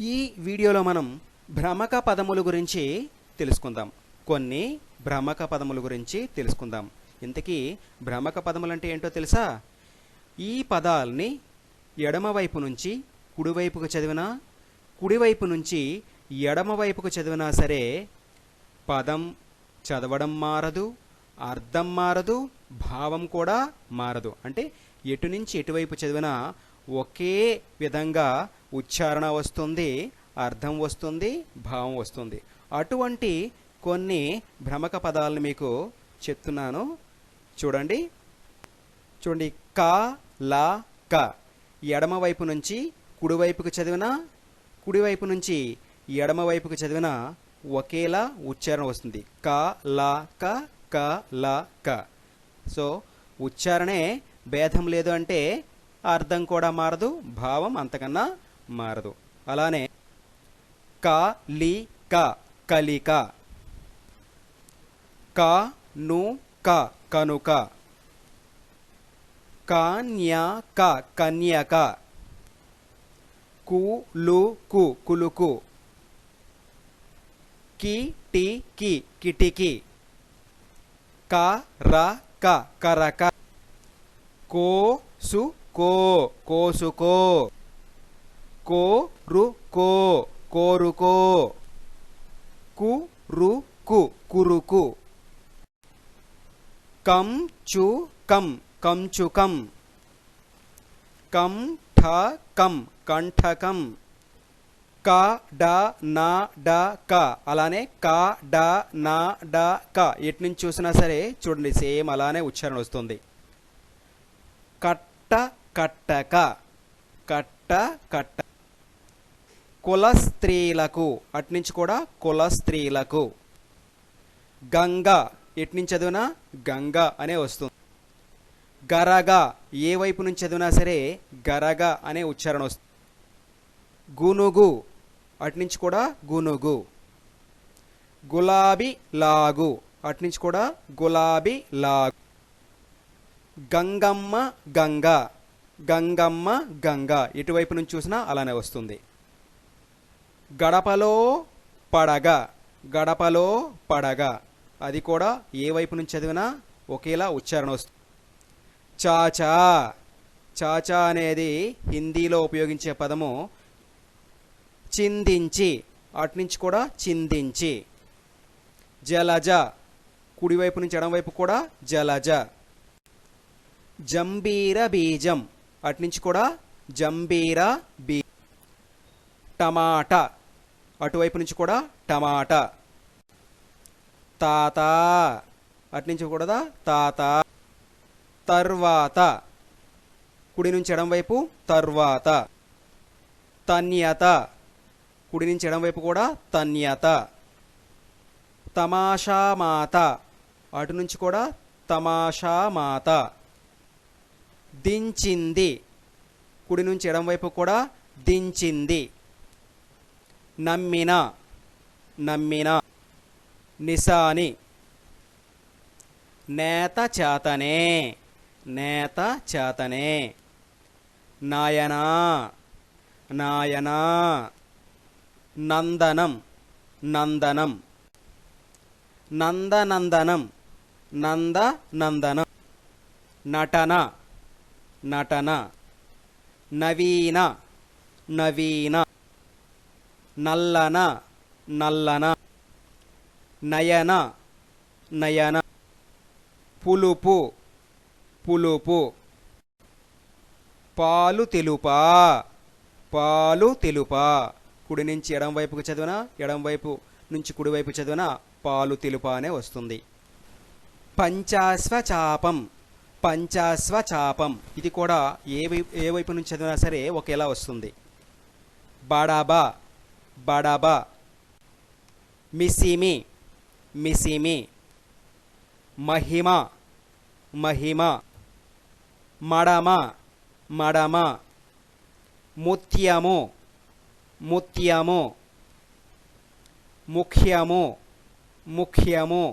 ఈ వీడియోలో మనం భ్రమక పదముల గురించి తెలుసుకుందాం. కొన్ని భ్రమక పదముల గురించి తెలుసుకుందాం. ఇంతకీ భ్రమక పదములు అంటే ఏంటో తెలుసా? ఈ పదాల్ని ఎడమవైపు నుంచి కుడివైపుకు చదివినా కుడివైపు నుంచి ఎడమవైపుకు చదివినా సరే పదం చదవడం మారదు అర్థం మారదు భావం కూడా మారదు. అంటే ఎటు నుంచి ఎటువైపు చదివినా ఒకే విధంగా ఉచ్చారణ వస్తుంది అర్థం వస్తుంది భావం వస్తుంది. అటువంటి కొన్ని భ్రమక పదాలను మీకు చెప్తున్నాను. చూడండి. చూడండి. క లా క. ఎడమవైపు నుంచి కుడివైపుకు చదివినా కుడివైపు నుంచి ఎడమవైపుకు చదివినా ఒకేలా ఉచ్చారణ వస్తుంది. క లా క క లా క. సో ఉచ్చారణే భేదం లేదు అంటే అర్థం కూడా మారదు భావం అంతకన్నా మారదు. అలానే కా లి క కలిక. కా ను క కనుక. కాన్యక కన్యక. కు లు కు కులుకు. కి టి కి కిటికి. క ర క కరక. కో సు కో కోసుకో. కో రు కో కోరుకో. కు రు కు కురుకు కం చు కం. కంచుకం కం ఠ కం కంఠకం క. డ నా డ క. అలానే క డ నా డ క. ఎటు నుంచి చూసినా సరే చూడండి సేమ్ అలానే ఉచ్చారణ వస్తుంది. కట్ట కట్టక కట్ట కట్ట. కుల స్త్రీలకు అట్నుంచి కూడా కుల స్త్రీలకు గంగ ఎట్నుంచి చదివినా గంగ అనే వస్తుంది. గరగ ఏ వైపు నుంచి చదివినా సరే గరగ అనే ఉచ్చారణ వస్తుంది. గునుగు అట్నుంచి కూడా గునుగు. గులాబీ లాగు అట్నుంచి కూడా గులాబీ లాగు. గంగమ్మ గంగ. గంగమ్మ గంగ. ఇటువైపు నుంచి చూసినా అలానే వస్తుంది. గడపలో పడగ. గడపలో పడగ. అది కూడా ఏ వైపు నుంచి చదివినా ఒకేలా ఉచ్చారణ వస్తుంది చాచా. చాచా అనేది హిందీలో ఉపయోగించే పదము. చిందించి. అటు నుంచి కూడా చిందించి. జలజ. కుడివైపు నుంచి ఎడమవైపు కూడా జలజ. జంబీర బీజం. అటు నుంచి కూడా జంబీర బీ టమాటా. అటువైపు నుంచి కూడా టమాటా. తాత. అటు నుంచి కూడా తాత. తర్వాత. కుడి నుంచి ఎడంవైపు తర్వాత. తన్యత. కుడి నుంచి ఎడంవైపు కూడా తన్యత. తమాషామాత. అటు నుంచి కూడా తమాషామాత. దించింది. కుడి నుంచి ఎడంవైపు కూడా దించింది. నమ్మిన నమ్మిన. నిశాని నేత చేతనే నేత చేతనే. నాయనా నాయనా. నందనం నందనం. నందనందనం నంద నందనం నటన. నటన. నవీన. నవీన. నల్లన. నల్లన. నయన. నయన. పులుపు. పులుపు. పాలు తెలుపా. పాలు తెలుపా. కుడి నుంచి ఎడం వైపుకు చదివినా? ఎడం వైపు నుంచి కుడివైపు చదివినా? పాలు తెలుపా అనే వస్తుంది. పంచాశ్వచాపం. పంచాశ్వ చాపం ఇది కూడా ఏ వైపు ఏ వైపు నుంచి చదివినా సరే ఒకేలా వస్తుంది. బడాబా బాడాబా మిసిమి మిసిమి మహిమ మహిమ మడమ మడమ ముత్యము ముత్యము ముఖ్యము ముఖ్యము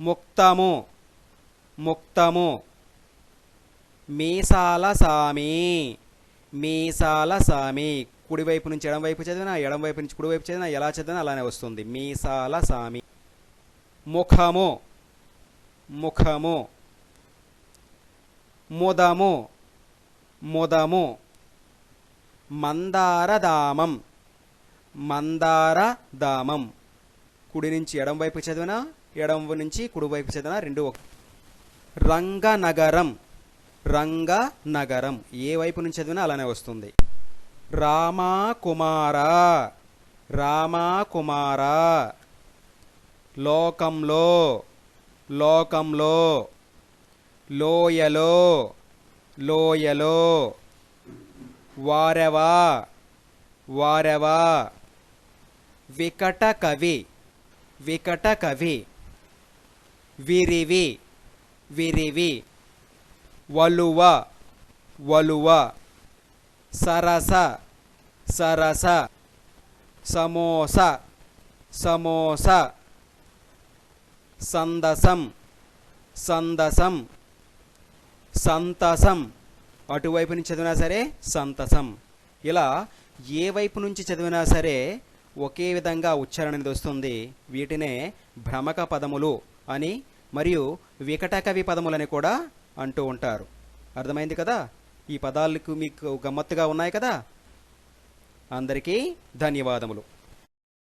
ముక్తము ముక్తము. మీసాల సామి. మీసాల సామి. కుడివైపు నుంచి ఎడమవైపు చదివినా ఎడమవైపు నుంచి కుడివైపు చదివినా ఎలా చదివినా అలానే వస్తుంది. మీసాల సామి. ముఖము. ముఖము. ముదము. ముదము. మందార దామం కుడి నుంచి ఎడం వైపు చదివినా ఎడం నుంచి కుడివైపు చదివిన చదివినా రెండు ఒక రంగనగరం. రంగనగరం. ఏ వైపు నుంచి చదివినా అలానే వస్తుంది. రామాకుమార. రామాకుమార. లోకంలో. లోకంలో. లోయలో. లోయలో. వారెవా. వారెవా. వికట కవి వికట కవి విరివి. విరివి. వలువ వలువ సరస సరస సమోస సమోస సందసం సందసం సంతసం. అటువైపు నుంచి చదివినా సరే సంతసం. ఇలా ఏ వైపు నుంచి చదివినా సరే ఒకే విధంగా ఉచ్చారణ అనేది వస్తుంది. వీటినే భ్రమక పదములు అని మరియు వికటకవి పదములని కూడా అంటూ ఉంటారు. అర్థమైంది కదా? ఈ పదాలకు మీకు గమ్మత్తుగా ఉన్నాయి కదా? అందరికీ ధన్యవాదములు.